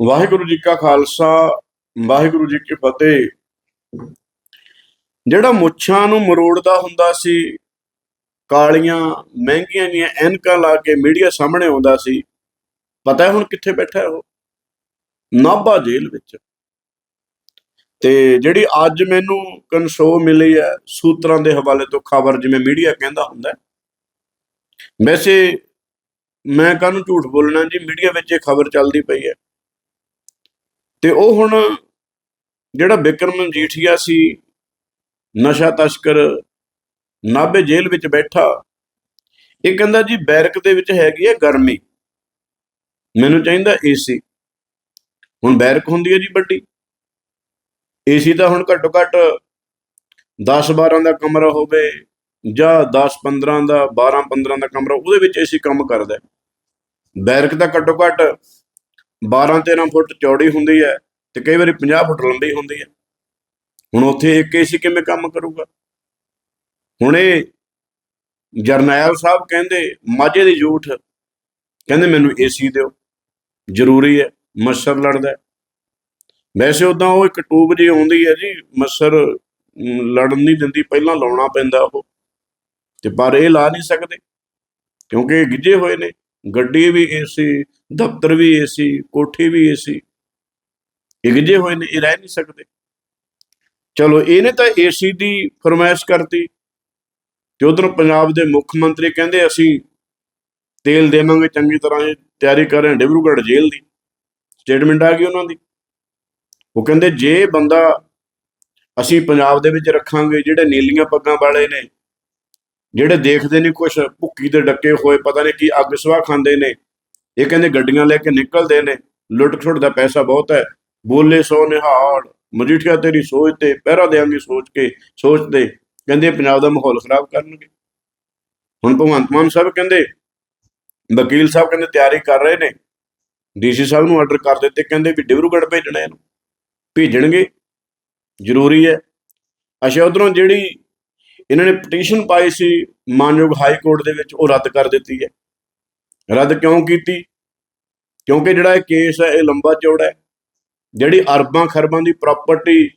ਵਾਹਿਗੁਰੂ ਜੀ ਕਾ ਖਾਲਸਾ, ਵਾਹਿਗੁਰੂ ਜੀ ਕੀ ਫਤਿਹ। ਜਿਹੜਾ ਮੁੱਛਾਂ ਨੂੰ ਮਰੋੜਦਾ ਹੁੰਦਾ ਸੀ, ਕਾਲੀਆਂ, ਮਹਿੰਗੀਆਂ ਜੀਆਂ ਐਨਕਾਂ ਲਾ ਕੇ ਮੀਡੀਆ ਸਾਹਮਣੇ ਆਉਂਦਾ ਸੀ, ਪਤਾ ਹੁਣ ਕਿੱਥੇ ਬੈਠਾ ਹੈ ਉਹ? ਨਾਭਾ ਜੇਲ੍ਹ ਵਿੱਚ। ਤੇ ਜਿਹੜੀ ਅੱਜ ਮੈਨੂੰ ਕਨਸੋ ਮਿਲੀ ਹੈ, ਸੂਤਰਾਂ ਦੇ ਹਵਾਲੇ ਤੋਂ ਖਬਰ ਜਿਵੇਂ ਮੀਡੀਆ ਕਹਿੰਦਾ ਹੁੰਦਾ ਵੈਸੇ ਮੈਂ ਕਾਹਨੂੰ ਝੂਠ ਬੋਲਣਾ ਜੀ? ਮੀਡੀਆ ਵਿੱਚ ਇਹ ਖਬਰ ਚੱਲਦੀ ਪਈ ਹੈ। ਤੇ ਉਹ ਹੁਣ ਜਿਹੜਾ ਬਿਕਰਮ ਮਜੀਠੀਆ ਸੀ, ਨਸ਼ਾ ਤਸਕਰ, ਨਾਭੇ ਜੇਲ੍ਹ ਵਿੱਚ ਬੈਠਾ, ਇਹ ਕਹਿੰਦਾ ਜੀ ਬੈਰਕ ਦੇ ਵਿੱਚ ਹੈਗੀ ਹੈ ਗਰਮੀ। ਮੈਨੂੰ ਚਾਹੀਦਾ ਏਸੀ। ਹੁਣ ਬੈਰਕ ਹੁੰਦੀ ਹੈ ਜੀ ਵੱਡੀ। ਏਸੀ ਤਾਂ ਹੁਣ ਘੱਟੋ ਘੱਟ 10 12 ਦਾ ਕਮਰਾ ਹੋਵੇ ਜਾਂ 10 15 ਦਾ 12 15 ਦਾ ਕਮਰਾ, ਉਹਦੇ ਵਿੱਚ ਏਸੀ ਕੰਮ ਕਰਦਾ ਬੈਰਕ ਦਾ ਘੱਟੋ ਘੱਟ 12 13 ਫੁੱਟ ਚੌੜੀ ਹੁੰਦੀ ਹੈ ਤੇ ਕਈ ਵਾਰੀ 50 ਫੁੱਟ ਲੰਬੀ ਹੁੰਦੀ ਹੈ। ਹੁਣ ਉੱਥੇ ਇੱਕ ਏਸੀ ਕਿਵੇਂ ਕੰਮ ਕਰੂਗਾ? ਹੁਣ ਇਹ ਜਰਨੈਲ ਸਾਹਿਬ ਕਹਿੰਦੇ, ਮਾਝੇ ਦੀ ਜੂਠ ਕਹਿੰਦੇ ਮੈਨੂੰ ਏਸੀ ਦਿਓ, ਜ਼ਰੂਰੀ ਹੈ, ਮੱਛਰ ਲੜਦਾ ਵੈਸੇ ਉਦਾਂ ਉਹ ਇੱਕ ਟੂਬ ਜੀ ਆਉਂਦੀ ਹੈ ਜੀ, ਮੱਛਰ ਲੜਨ ਨਹੀਂ ਦਿੰਦੀ, ਪਹਿਲਾਂ ਲਾਉਣਾ ਪੈਂਦਾ ਉਹ। ਤੇ ਪਰ ਇਹ ਲਾ ਨਹੀਂ ਸਕਦੇ, ਕਿਉਂਕਿ ਇਹ ਗਿੱਜੇ ਹੋਏ ਨੇ। ਗੱਡੀ ਵੀ ਏਸੀ, ਦਫ਼ਤਰ ਵੀ ਏਸੀ, ਕੋਠੀ ਵੀ ਏਸੀ। ਇਹ ਗਿੱਜੇ ਹੋਏ ਨੇ, ਇਹ ਰਹਿ ਨਹੀਂ ਸਕਦੇ। ਚਲੋ, ਇਹਨੇ ਤਾਂ ਏਸੀ ਦੀ ਫਰਮਾਇਸ਼ ਕਰਤੀ। ਤੇ ਉਧਰ ਪੰਜਾਬ ਦੇ ਮੁੱਖ ਮੰਤਰੀ ਕਹਿੰਦੇ, ਅਸੀਂ ਤੇਲ ਦੇਵਾਂਗੇ, ਚੰਗੀ ਤਰ੍ਹਾਂ ਇਹ ਤਿਆਰੀ ਕਰ ਰਹੇ ਹਾਂ, ਡਿਬਰੂਗੜ੍ਹ ਜੇਲ੍ਹ ਦੀ। ਸਟੇਟਮੈਂਟ ਆ ਗਈ ਉਹਨਾਂ ਦੀ। ਉਹ ਕਹਿੰਦੇ, ਜੇ ਬੰਦਾ, ਅਸੀਂ ਪੰਜਾਬ ਦੇ ਵਿੱਚ ਰੱਖਾਂਗੇ, ਜਿਹੜੇ ਨੀਲੀਆਂ ਪੱਗਾਂ ਵਾਲੇ ਨੇ ਜਿਹੜੇ ਦੇਖਦੇ ਨਹੀਂ ਕੁਛ, ਭੁੱਕੀ ਦੇ ਡੱਕੇ ਹੋਏ, ਪਤਾ ਨਹੀਂ ਕੀ ਅੱਗ ਸਵਾਹ ਖਾਂਦੇ ਨੇ। ਇਹ ਕਹਿੰਦੇ ਗੱਡੀਆਂ ਲੈ ਕੇ ਨਿਕਲਦੇ ਨੇ। ਲੁੱਟ ਖੁੱਟ ਦਾ ਪੈਸਾ ਬਹੁਤ ਹੈ। ਬੋਲੇ ਸੋ ਨਿਹਾਲ, ਮਜੀਠੀਆ ਤੇਰੀ ਸੋਚ ਤੇ ਪਹਿਰਾ ਦੇਾਂਗੇ ਸੋਚ ਕੇ, ਸੋਚਦੇ। ਕਹਿੰਦੇ ਪੰਜਾਬ ਦਾ ਮਾਹੌਲ ਖਰਾਬ ਕਰਨਗੇ। ਹੁਣ ਭਗਵੰਤ ਮਾਨ ਸਾਹਿਬ ਕਹਿੰਦੇ, ਵਕੀਲ ਸਾਹਿਬ ਕਹਿੰਦੇ ਤਿਆਰੀ ਕਰ ਰਹੇ ਨੇ। ਡੀਸੀ ਸਾਹਿਬ ਨੂੰ ਆਰਡਰ ਕਰ ਦਿੱਤੇ, ਕਹਿੰਦੇ ਵੀ ਡਿਬਰੂਗੜ੍ਹ ਭੇਜਣਾ ਇਹਨੂੰ। ਭੇਜਣਗੇ। ਜ਼ਰੂਰੀ ਹੈ। ਅੱਛਾ, ਉਧਰੋਂ ਜਿਹੜੀ ਇਹਨਾਂ ਨੇ ਪਟੀਸ਼ਨ ਪਾਈ ਸੀ, ਮਾਨਯੋਗ ਹਾਈ ਕੋਰਟ ਦੇ ਵਿੱਚ, ਉਹ ਰੱਦ ਕਰ ਦਿੱਤੀ ਹੈ। ਰੱਦ ਕਿਉਂ ਕੀਤੀ? ਕਿਉਂਕਿ ਜਿਹੜਾ ਇਹ ਕੇਸ ਹੈ, ਇਹ ਲੰਬਾ ਚੌੜਾ ਹੈ। ਜਿਹੜੀ ਅਰਬਾਂ ਖਰਬਾਂ ਦੀ ਪ੍ਰਾਪਰਟੀ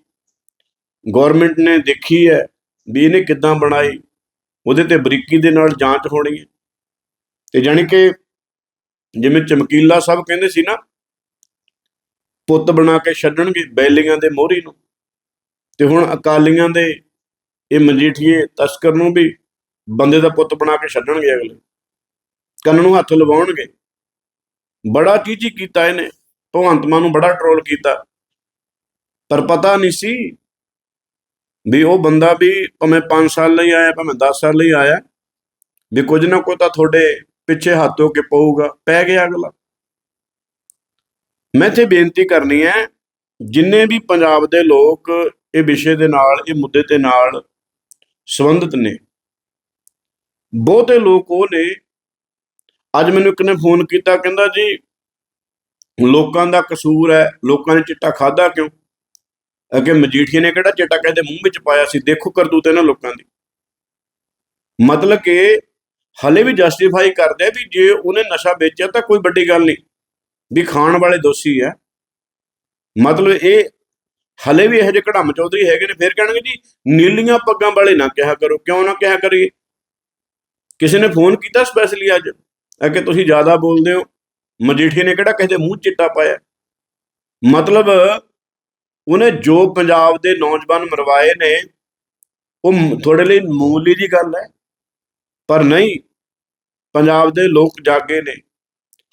ਗਵਰਨਮੈਂਟ ਨੇ ਦੇਖੀ ਹੈ ਵੀ ਇਹਨੇ ਕਿੱਦਾਂ ਬਣਾਈ, ਉਹਦੇ ਤੇ ਬਰੀਕੀ ਦੇ ਨਾਲ ਜਾਂਚ ਹੋਣੀ ਹੈ। ਤੇ ਜਾਣੀ ਕਿ ਜਿਵੇਂ ਚਮਕੀਲਾ ਸਾਹਿਬ ਕਹਿੰਦੇ ਸੀ ਨਾ, ਪੁੱਤ ਬਣਾ ਕੇ ਛੱਡਣਗੇ ਬੈਲੀਆਂ ਦੇ ਮੋਹਰੀ ਨੂੰ, ਤੇ ਹੁਣ ਅਕਾਲੀਆਂ ਦੇ ਇਹ ਮਜੀਠੀਏ ਤਸਕਰ ਨੂੰ ਵੀ ਬੰਦੇ ਦਾ ਪੁੱਤ ਬਣਾ ਕੇ ਛੱਡਣਗੇ ਅਗਲੇ। ਕੰਨ ਨੂੰ ਹੱਥ ਲਵਾਉਣਗੇ। ਬੜਾ ਚੀਚੀ ਕੀਤਾ ਇਹਨੇ। ਭਗਵੰਤ ਮਾਨ ਨੂੰ ਬੜਾ ਟਰੋਲ ਕੀਤਾ। ਪਰ ਪਤਾ ਨਹੀਂ ਸੀ ਵੀ ਉਹ ਬੰਦਾ ਵੀ ਭਾਵੇਂ 5 ਸਾਲ ਲਈ ਆਇਆ, ਭਾਵੇਂ 10 ਸਾਲ ਲਈ ਆਇਆ, ਵੀ ਕੁਝ ਨਾ ਕੋਈ ਤਾਂ ਤੁਹਾਡੇ ਪਿੱਛੇ ਹੱਥ ਹੋ ਕੇ ਪਊਗਾ। ਪੈ ਗਿਆ ਅਗਲਾ। ਮੈਂ ਤੇ ਬੇਨਤੀ ਕਰਨੀ ਹੈ, ਜਿੰਨੇ ਵੀ ਪੰਜਾਬ ਦੇ ਲੋਕ ਇਹ ਵਿਸ਼ੇ ਦੇ ਨਾਲ, ਇਹ ਮੁੱਦੇ ਦੇ ਨਾਲ ਸੰਬੰਧਿਤ ਨੇ। ਬਹੁਤੇ ਲੋਕ ਉਹ ਨੇ। ਅੱਜ ਮੈਨੂੰ ਇੱਕ ਨੇ ਫੋਨ ਕੀਤਾ, ਕਹਿੰਦਾ ਜੀ, ਲੋਕਾਂ ਦਾ ਕਸੂਰ ਹੈ, ਲੋਕਾਂ ਨੇ ਚਿੱਟਾ ਖਾਦਾ ਕਿਉਂ? ਅਗੇ ਮਜੀਠੀਏ ਨੇ ਕਿਹੜਾ ਚਿੱਟਾ ਕਹਿੰਦੇ ਮੂੰਹ ਵਿੱਚ ਪਾਇਆ ਸੀ? ਦੇਖੋ ਕਰਤੂਤ ਇਹਨਾਂ ਲੋਕਾਂ ਦੀ। ਮਤਲਬ ਕਿ ਹਲੇ ਵੀ ਜਸਟੀਫਾਈ ਕਰਦੇ ਵੀ ਜੇ ਉਹਨੇ ਨਸ਼ਾ ਵੇਚਿਆ ਤਾਂ ਕੋਈ ਵੱਡੀ ਗੱਲ ਨਹੀਂ। ਵੀ ਖਾਣ ਵਾਲੇ ਦੋਸ਼ੀ ਹੈ। ਮਤਲਬ ਇਹ ਹਲੇ ਵੀ ਇਹੋ ਜਿਹੇ ਕੜਮ ਚੌਧਰੀ ਹੈਗੇ ਨੇ, ਫਿਰ ਕਹਿਣਗੇ ਜੀ, ਨੀਲੀਆਂ ਪੱਗਾਂ ਵਾਲੇ ਨਾ ਕਿਹਾ ਕਰੋ, ਕਿਉਂ ਨਾ ਕਿਹਾ ਕਰੀਏ? ਕਿਸੇ ਨੇ ਫੋਨ ਕੀਤਾ ਸਪੈਸ਼ਲੀ ਅੱਜ? ਕਿ ਤੁਸੀਂ ਜ਼ਿਆਦਾ ਬੋਲਦੇ ਹੋ? ਮਜੀਠੀ ਨੇ ਕਿਹੜਾ ਕਿਸੇ ਦੇ ਮੂੰਹ ਚਿੱਟਾ ਪਾਇਆ? ਮਤਲਬ ਉਹਨੇ ਜੋ ਪੰਜਾਬ ਦੇ ਨੌਜਵਾਨ ਮਰਵਾਏ ਨੇ, ਉਹ ਤੁਹਾਡੇ ਲਈ ਮੂਲੀ ਦੀ ਗੱਲ ਹੈ? ਪਰ ਨਹੀਂ, ਪੰਜਾਬ ਦੇ ਲੋਕ ਜਾਗੇ ਨੇ।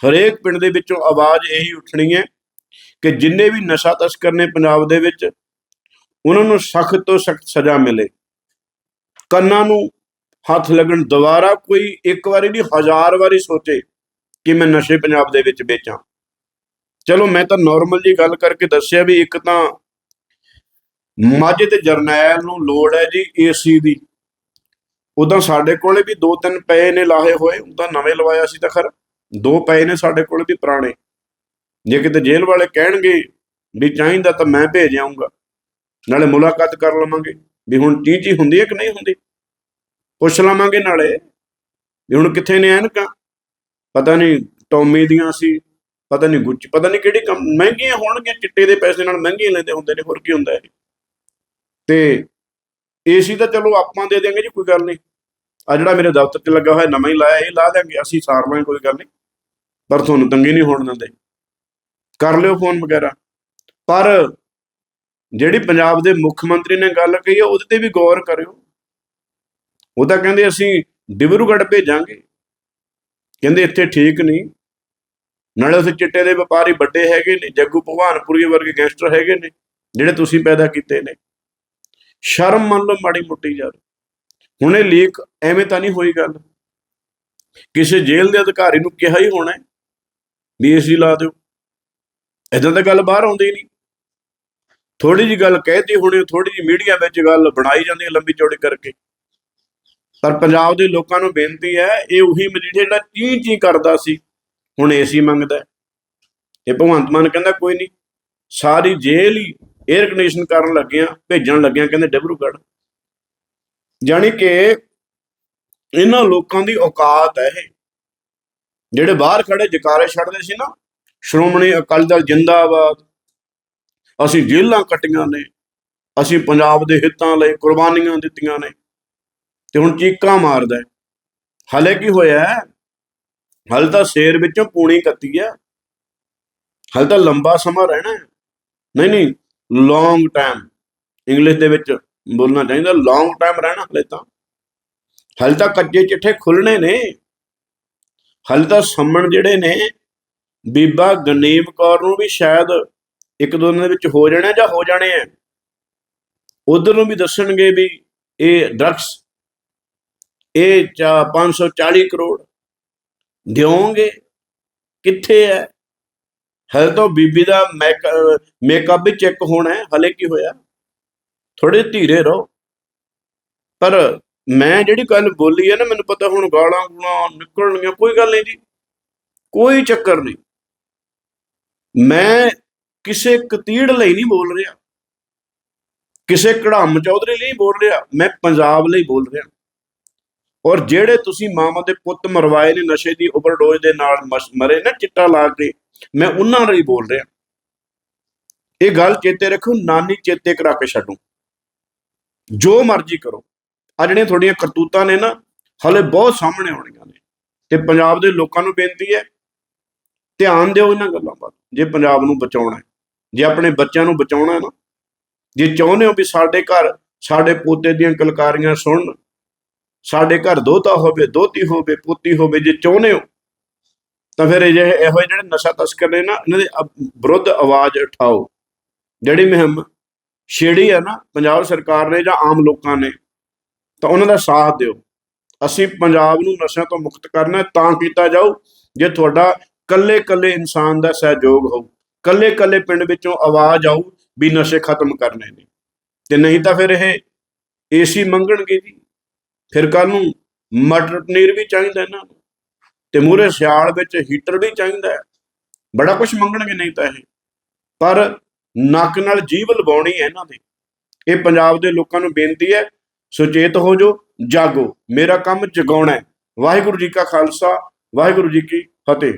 ਹਰੇਕ ਪਿੰਡ ਦੇ ਵਿੱਚੋਂ ਆਵਾਜ਼ ਇਹੀ ਉੱਠਣੀ ਹੈ ਕਿ ਜਿੰਨੇ ਵੀ ਨਸ਼ਾ ਤਸਕਰ ਨੇ ਪੰਜਾਬ ਦੇ ਵਿੱਚ, ਉਹਨਾਂ ਨੂੰ ਸਖਤ ਤੋਂ ਸਖਤ ਸਜ਼ਾ ਮਿਲੇ। ਕੰਨਾਂ ਨੂੰ ਹੱਥ ਲੱਗਣ ਦੁਬਾਰਾ ਕੋਈ ਇੱਕ ਵਾਰੀ ਨਹੀਂ, ਹਜ਼ਾਰ ਵਾਰੀ ਸੋਚੇ ਕਿ ਮੈਂ ਨਸ਼ੇ ਪੰਜਾਬ ਦੇ ਵਿੱਚ ਵੇਚਾਂ। ਚਲੋ, ਮੈਂ ਤਾਂ ਨਾਰਮਲ ਜੀ ਗੱਲ ਕਰਕੇ ਦੱਸਿਆ ਵੀ ਇੱਕ ਤਾਂ ਮਾਝੇ ਤੇ ਜਰਨੈਲ ਨੂੰ ਲੋੜ ਹੈ ਜੀ ਏਸੀ ਦੀ। ਉਦਾਂ ਸਾਡੇ ਕੋਲੇ ਵੀ ਦੋ ਤਿੰਨ ਪਏ ਨੇ ਲਾਹੇ ਹੋਏ ਉਦਾਂ ਨਵੇਂ ਲਵਾਇਆ ਸੀ ਤਾਂ ਖਰ। ਦੋ ਪਏ ਨੇ ਸਾਡੇ ਕੋਲੇ ਵੀ ਪੁਰਾਣੇ। ਜੇ ਕਿਤੇ ਜੇਲ੍ਹ ਵਾਲੇ ਕਹਿਣਗੇ ਵੀ ਚਾਹੀਦਾ ਤਾਂ ਮੈਂ ਭੇਜ ਆਉਂਗਾ ਨਾਲੇ ਮੁਲਾਕਾਤ ਕਰ ਲਵਾਂਗੇ, ਵੀ ਹੁਣ ਚੀਚੀ ਹੁੰਦੀ ਹੈ ਕਿ ਨਹੀਂ ਹੁੰਦੀ? ਪੁੱਛ ਲਵਾਂਗੇ ਨਾਲੇ, ਵੀ ਹੁਣ ਕਿੱਥੇ ਨੇ ਐਨਕਾਂ? ਪਤਾ ਨਹੀਂ ਟੌਮੀ ਦੀਆਂ ਸੀ, ਪਤਾ ਨਹੀਂ ਗੁੱਚ, ਪਤਾ ਨਹੀਂ ਕਿਹੜੀ ਕੰਮ, ਮਹਿੰਗੀਆਂ ਹੋਣਗੀਆਂ, ਚਿੱਟੇ ਦੇ ਪੈਸੇ ਨਾਲ ਮਹਿੰਗੀਆਂ ਲੈਂਦੇ ਹੁੰਦੇ ਨੇ, ਹੋਰ ਕੀ ਹੁੰਦਾ ਇਹ? ਤੇ ਏਸੀ ਤਾਂ ਚਲੋ ਆਪਾਂ ਦੇ ਦਿਆਂਗੇ ਜੀ, ਕੋਈ ਗੱਲ ਨਹੀਂ। ਆ ਜਿਹੜਾ ਮੇਰੇ ਦਫ਼ਤਰ 'ਚ ਲੱਗਾ ਹੋਇਆ, ਨਵਾਂ ਹੀ ਲਾਇਆ, ਇਹ ਲਾ ਦਿਆਂਗੇ, ਅਸੀਂ ਸਾਰ ਲਾਂਗੇ ਕੋਈ ਗੱਲ ਨਹੀਂ। ਪਰ ਤੁਹਾਨੂੰ ਤੰਗੀ ਨਹੀਂ ਹੋਣ ਦਿੰਦੇ। ਕਰ ਲਿਓ ਫੋਨ ਵਗੈਰਾ। ਪਰ ਜਿਹੜੀ ਪੰਜਾਬ ਦੇ ਮੁੱਖ ਮੰਤਰੀ ਨੇ ਗੱਲ ਕਹੀ ਹੈ ਉਹਦੇ ਤੇ ਵੀ ਗੌਰ ਕਰਿਓ। ਉਹ ਤਾਂ ਕਹਿੰਦੇ ਅਸੀਂ ਡਿਬਰੂਗੜ੍ਹ ਭੇਜਾਂਗੇ। ਕਹਿੰਦੇ ਇੱਥੇ ਠੀਕ ਨਹੀਂ। ਨਾਲੇ ਉੱਥੇ ਚਿੱਟੇ ਦੇ ਵਪਾਰੀ ਵੱਡੇ ਹੈਗੇ ਨੇ, ਜੱਗੂ ਭਗਵਾਨਪੁਰੀ ਵਰਗੇ ਗੈਂਗਸਟਰ ਹੈਗੇ ਨੇ, ਜਿਹੜੇ ਤੁਸੀਂ ਪੈਦਾ ਕੀਤੇ ਨੇ। ਸ਼ਰਮ ਮੰਨ ਲਓ ਮਾੜੀ ਮੁੱਟੀ ਯਾਰ। ਹੁਣ ਇਹ ਲੀਕ ਐਵੇਂ ਤਾਂ ਨਹੀਂ ਹੋਈ ਗੱਲ। ਕਿਸੇ ਜੇਲ੍ਹ ਦੇ ਅਧਿਕਾਰੀ ਨੂੰ ਕਿਹਾ ਹੀ ਹੋਣਾ ਵੀ ਏਸੀ ਲਾ ਦਿਓ। ਇਦਾਂ ਤਾਂ ਗੱਲ ਬਾਹਰ ਆਉਂਦੀ ਨਹੀਂ। ਥੋੜੀ ਜੀ ਗੱਲ ਕਹਿਤੀ ਹੋਣੀ ਥੋੜੀ ਜੀ ਮੀਡੀਆ ਵਿੱਚ ਗੱਲ ਬਣਾਈ ਜਾਂਦੀ ਹੈ ਲੰਬੀ ਚੌੜੀ ਕਰਕੇ। ਪਰ ਪੰਜਾਬ ਦੇ ਲੋਕਾਂ ਨੂੰ ਬੇਨਤੀ ਹੈ, ਇਹ ਉਹੀ ਮਜੀਠੀਆ ਜਿਹੜਾ ਚੀ ਚੀ ਕਰਦਾ ਸੀ, ਹੁਣ ਏਸੀ ਮੰਗਦਾ ਤੇ ਭਗਵੰਤ ਮਾਨ ਕਹਿੰਦਾ ਕੋਈ ਨਹੀਂ, ਸਾਰੀ ਜੇਲ੍ਹ ਹੀ 에ਅਰ ਕੰਡੀਸ਼ਨ ਕਰਨ ਲੱਗਿਆ, ਭੇਜਣ ਲੱਗਿਆ, ਕਹਿੰਦੇ ਡਿਬਰੂਗੜ੍ਹ ਜਾਣੀ ਕਿ ਇਹਨਾਂ ਲੋਕਾਂ ਦੀ ਔਕਾਤ ਹੈ ਇਹ। ਜਿਹੜੇ ਬਾਹਰ ਖੜੇ ਜਕਾਰੇ ਛੱਡਦੇ ਸੀ ਨਾ ਸ਼੍ਰੋਮਣੀ ਅਕਾਲੀ ਦਲ ਜਿੰਦਾਬਾਦ। ਅਸੀਂ ਜੇਲ੍ਹਾਂ ਕੱਟੀਆਂ ਨੇ। ਅਸੀਂ ਪੰਜਾਬ ਦੇ ਹਿੱਤਾਂ ਲਈ ਕੁਰਬਾਨੀਆਂ ਦਿੱਤੀਆਂ ਨੇ। ਤੇ ਹੁਣ ਚੀਕਾਂ ਮਾਰਦਾ ਹਲੇ ਕੀ ਹੋਇਆ ਹੈ? ਹਲ ਤਾਂ ਸ਼ੇਰ ਵਿੱਚੋਂ ਪੂਣੀ ਕੱਤੀ ਆ ਹਲ ਤਾਂ ਲੰਬਾ ਸਮਾਂ ਰਹਿਣਾ ਨਹੀਂ ਨਹੀਂ ਲੌਂਗ ਟਾਈਮ ਇੰਗਲਿਸ਼ ਦੇ ਵਿੱਚ ਬੋਲਣਾ ਚਾਹੀਦਾ ਲੌਂਗ ਟਾਈਮ ਰਹਿਣਾ ਹਲੇ ਤਾਂ। ਹਲ ਤਾਂ ਕੱਚੇ ਚਿੱਠੇ ਖੁੱਲਣੇ ਨੇ। ਹਲ ਤਾਂ ਸੰਮਣ ਜਿਹੜੇ ਨੇ ਬੀਬਾ ਗਨੀਮ ਕੌਰ ਨੂੰ ਵੀ ਸ਼ਾਇਦ ਇੱਕ ਦੋ ਦਿਨ ਦੇ ਵਿੱਚ ਹੋ ਜਾਣਾ ਜਾਂ ਹੋ ਜਾਣੇ ਆ। ਉਧਰ ਨੂੰ ਵੀ ਦੱਸਣਗੇ ਵੀ ਇਹ ਡਰੱਗਸ ਇਹ ਚਾ 540 ਕਰੋੜ ਦਿਓਗੇ। ਕਿੱਥੇ ਹੈ ਹਲੇ ਤਾਂ ਬੀਬੀ ਦਾ ਮੇਕਅਪ ਵੀ ਚੈੱਕ ਹੋਣਾ ਹੈ ਹਲੇ ਕੀ ਹੋਇਆ? ਥੋੜੇ ਧੀਰੇ ਰਹੋ। ਪਰ ਮੈਂ ਜਿਹੜੀ ਗੱਲ ਬੋਲੀ ਹੈ ਨਾ, ਮੈਨੂੰ ਪਤਾ ਹੁਣ ਗਾਲਾਂ ਗੁਲਾਂ ਨਿਕਲਣਗੀਆਂ, ਕੋਈ ਗੱਲ ਨਹੀਂ ਜੀ। ਕੋਈ ਚੱਕਰ ਨਹੀਂ। ਮੈਂ ਕਿਸੇ ਕਤੀੜ ਲਈ ਨਹੀਂ ਬੋਲ ਰਿਹਾ। ਕਿਸੇ ਕੜਾਮ ਚੌਧਰੀ ਲਈ ਨਹੀਂ ਬੋਲ ਰਿਹਾ। ਮੈਂ ਪੰਜਾਬ ਲਈ ਬੋਲ ਰਿਹਾ। ਔਰ ਜਿਹੜੇ ਤੁਸੀਂ ਮਾਮਾ ਦੇ ਪੁੱਤ ਮਰਵਾਏ ਨੇ ਨਸ਼ੇ ਦੀ ਓਵਰਡੋਜ਼ ਦੇ ਨਾਲ ਮਸ- ਮਰੇ ਨਾ, ਚਿੱਟਾ ਲਾ ਕੇ, ਮੈਂ ਉਹਨਾਂ ਲਈ ਬੋਲ ਰਿਹਾ। ਇਹ ਗੱਲ ਚੇਤੇ ਰੱਖੋ, ਨਾਨੀ ਚੇਤੇ ਕਰਾ ਕੇ ਛੱਡੋ। ਜੋ ਮਰਜ਼ੀ ਕਰੋ। ਆ ਜਿਹੜੀਆਂ ਤੁਹਾਡੀਆਂ ਕਰਤੂਤਾਂ ਨੇ ਨਾ, ਹਲੇ ਬਹੁਤ ਸਾਹਮਣੇ ਆਉਣੀਆਂ ਨੇ। ਤੇ ਪੰਜਾਬ ਦੇ ਲੋਕਾਂ ਨੂੰ ਬੇਨਤੀ ਹੈ ਧਿਆਨ ਦਿਓ ਇਹਨਾਂ ਗੱਲਾਂ ਵੱਲ, ਜੇ ਪੰਜਾਬ ਨੂੰ ਬਚਾਉਣਾ ਹੈ, ਜੇ ਆਪਣੇ ਬੱਚਿਆਂ ਨੂੰ ਬਚਾਉਣਾ ਹੈ ਨਾ, ਜੇ ਚਾਹੁੰਦੇ ਹੋ ਵੀ ਸਾਡੇ ਘਰ, ਸਾਡੇ ਪੋਤੇ ਦੀਆਂ ਕਲਕਾਰੀਆਂ ਸੁਣਨ, ਸਾਡੇ ਘਰ ਦੋਤਾ ਹੋਵੇ, ਦੋਤੀ ਹੋਵੇ, ਪੋਤੀ ਹੋਵੇ, ਜੇ ਚਾਹੁੰਦੇ ਹੋ, ਤਾਂ ਫਿਰ ਇਹ ਇਹੋ ਜਿਹੇ ਜਿਹੜੇ ਨਸ਼ਾ ਤਸਕਰ ਨੇ ਨਾ, ਇਹਨਾਂ ਦੇ ਵਿਰੁੱਧ ਆਵਾਜ਼ ਉਠਾਓ। ਜਿਹੜੀ ਮੁਹਿੰਮ ਛੇੜੀ ਹੈ ਨਾ ਪੰਜਾਬ ਸਰਕਾਰ ਨੇ ਜਾਂ ਆਮ ਲੋਕਾਂ ਨੇ, ਤਾਂ ਉਹਨਾਂ ਦਾ ਸਾਥ ਦਿਓ। ਅਸੀਂ ਪੰਜਾਬ ਨੂੰ ਨਸ਼ਿਆਂ ਤੋਂ ਮੁਕਤ ਕਰਨਾ ਤਾਂ ਕੀਤਾ ਜਾਊ। ਜੇ ਤੁਹਾਡਾ ਕੱਲੇ ਕੱਲੇ ਇਨਸਾਨ ਦਾ ਸਹਿਯੋਗ ਹੋਊ ਕੱਲੇ ਕੱਲੇ ਪਿੰਡ ਵਿੱਚੋਂ ਆਵਾਜ਼ ਆਊ ਵੀ ਨਸ਼ੇ ਖਤਮ ਕਰਨੇ ਨੇ। ਤੇ ਨਹੀਂ ਤਾਂ ਫਿਰ ਇਹ ਏਸੀ ਮੰਗਣਗੇ ਜੀ। ਫਿਰ ਕੱਲ ਨੂੰ ਮਟਰ ਪਨੀਰ ਵੀ ਚਾਹੀਦਾ ਇਹਨਾਂ ਨੂੰ। ਤੇ ਮੂਰੇ ਸਿਆਲ ਵਿੱਚ ਹੀਟਰ ਵੀ ਚਾਹੀਦਾ ਹੈ। ਬੜਾ ਕੁਝ ਮੰਗਣਗੇ ਨਹੀਂ ਤਾਂ ਇਹ। ਪਰ ਨੱਕ ਨਾਲ ਜੀਵ ਲਵਾਉਣੀ ਹੈ ਇਹਨਾਂ ਦੇ ਇਹ ਪੰਜਾਬ ਦੇ ਲੋਕਾਂ ਨੂੰ ਬੇਨਤੀ ਹੈ, ਸੁਚੇਤ ਹੋ ਜੋ ਜਾਗੋ। ਮੇਰਾ ਕੰਮ ਜਗਾਉਣਾ ਹੈ। ਵਾਹਿਗੁਰੂ ਜੀ ਕਾ ਖਾਲਸਾ, ਵਾਹਿਗੁਰੂ ਜੀ ਕੀ ਫਤਿਹ।